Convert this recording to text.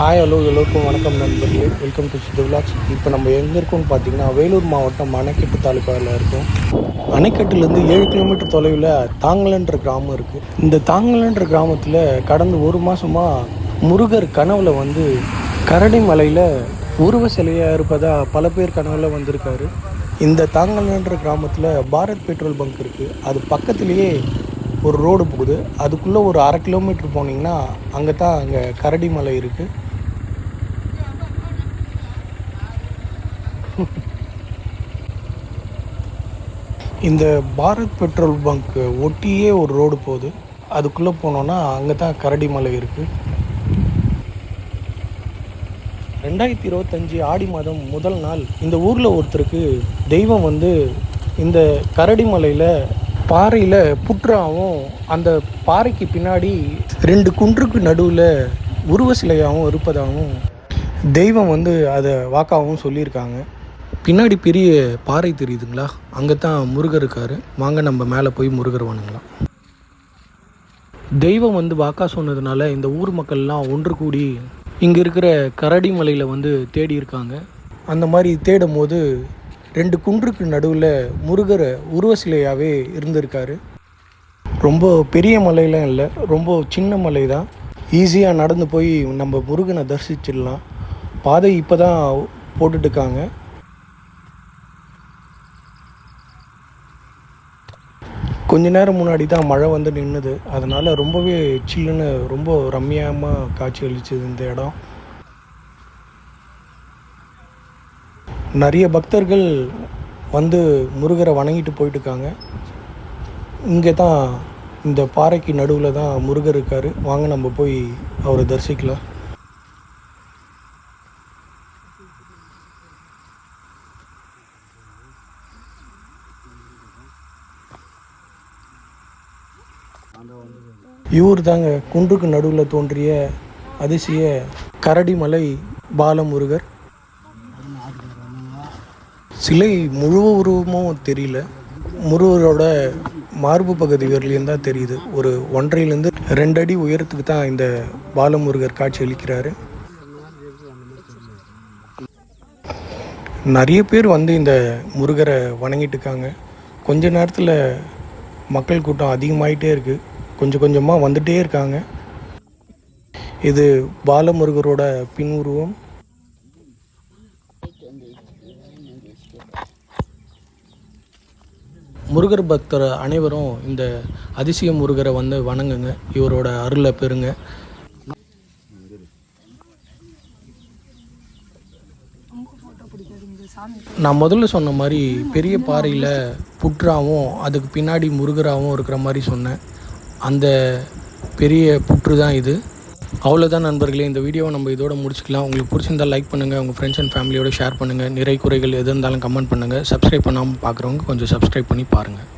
Hi hello எல்லோருக்கும் வணக்கம் நண்பர்களே. வெல்கம் டு சித்து விலாக்ஸ் இப்போ நம்ம எங்கே இருக்கோம்னு பார்த்தீங்கன்னா வேலூர் மாவட்டம் அணைக்கட்டு தாலுக்காவில் இருக்கோம். அணைக்கட்டுலேருந்து ஏழு கிலோமீட்டர் தொலைவில் தாங்கலன்ற கிராமம் இருக்குது இந்த தாங்கலன்ற கிராமத்தில் கடந்த ஒரு மாதமாக முருகர் கனவில் வந்து கரடி மலையில் உருவ சிலையாக இருப்பதா பல பேர் கனவில் வந்திருக்காரு. இந்த தாங்கலன்ற கிராமத்தில் பாரத் பெட்ரோல் பங்க் இருக்குது அது பக்கத்துலேயே ஒரு ரோடு போகுது. அதுக்குள்ளே ஒரு அரை கிலோமீட்டர் போனீங்கன்னா அங்கே தான் அங்கே கரடி மலை இருக்குது இந்த பாரத் பெட்ரோல் பங்க் ஒட்டியே ஒரு ரோடு போகுது. அதுக்குள்ளே போனோன்னா அங்கே தான் கரடி மலை இருக்குது ரெண்டாயிரத்தி இருபத்தஞ்சி ஆடி மாதம் முதல் நாள் இந்த ஊரில் ஒருத்தருக்கு தெய்வம் வந்து இந்த கரடி மலையில் பாறையில் புற்றாவும் அந்த பாறைக்கு பின்னாடி ரெண்டு குன்றுக்கு நடுவில் உருவ சிலையாகவும் இருப்பதாகவும் தெய்வம் வந்து அதை வாக்காகவும் சொல்லியிருக்காங்க. பின்னாடி பெரிய பாறை தெரியுதுங்களா? அங்கே தான் முருகர் இருக்கார். வாங்க நம்ம மேலே போய் முருகர் வணங்கலாம். தெய்வம் வந்து வாக்கா சொன்னதுனால இந்த ஊர் மக்கள்லாம் ஒன்று கூடி இங்கே இருக்கிற கரடி மலையில் வந்து தேடி இருக்காங்க. அந்த மாதிரி தேடும் போது ரெண்டு குன்றுக்கு நடுவில் முருகர் உருவ சிலையாகவே இருந்திருக்காரு. ரொம்ப பெரிய மலையெலாம் இல்லை ரொம்ப சின்ன மலை தான் ஈஸியாக நடந்து போய் நம்ம முருகனை தரிசிச்சிடலாம். பாதை இப்போ தான் போட்டுட்ருக்காங்க கொஞ்ச நேரம் முன்னாடி தான் மழை வந்து நின்றுது அதனால் ரொம்பவே சில்லுன்னு ரொம்ப ரம்மியமாக காட்சி அளிச்சது இந்த இடம். நிறைய பக்தர்கள் வந்து முருகரை வணங்கிட்டு போயிட்டுருக்காங்க. இங்கே தான் இந்த பாறைக்கு நடுவில் தான் முருகர் இருக்கார். வாங்க நம்ம போய் அவரை தரிசிக்கலாம். இவர் தாங்க குன்றுக்கு நடுவில் தோன்றிய அதிசய கரடிமலை பாலமுருகர். சிலை முழு உருவமும் தெரியல. முருகரோட மார்பு பகுதி வரலையும் தான் தெரியுது. ஒரு ஒன்றையிலேருந்து ரெண்டு அடி உயரத்துக்கு தான் இந்த பாலமுருகர் காட்சி அளிக்கிறாரு. நிறைய பேர் வந்து இந்த முருகரை வணங்கிட்டு இருக்காங்க. கொஞ்ச நேரத்தில் மக்கள் கூட்டம் அதிகமாகிட்டே இருக்குது கொஞ்சம் கொஞ்சமாக வந்துட்டே இருக்காங்க. இது பாலமுருகரோட பின் உருவம். முருகர் பக்தர் அனைவரும் இந்த அதிசய முருகரை வந்து வணங்குங்க. இவரோட அருளை பெறுங்க. நான் முதல்ல சொன்ன மாதிரி பெரிய பாறையில் புற்றாவும் அதுக்கு பின்னாடி முருகராகவும் இருக்கிற மாதிரி சொன்னேன். அந்த பெரிய புற்று தான் இது. அவ்வளோதான் நண்பர்களே இந்த வீடியோவை நம்ம இதோட முடிச்சுக்கலாம். உங்களுக்கு பிடிச்சிருந்தால் லைக் பண்ணுங்கள் உங்கள் ஃப்ரெண்ட்ஸ் அண்ட் ஃபேமிலியோட ஷேர் பண்ணுங்கள் நிறை குறைகள் எது இருந்தாலும் கமெண்ட் பண்ணுங்கள் சப்ஸ்கிரைப் பண்ணாமல் பார்க்குறவங்க கொஞ்சம் சப்ஸ்கிரைப் பண்ணி பாருங்கள்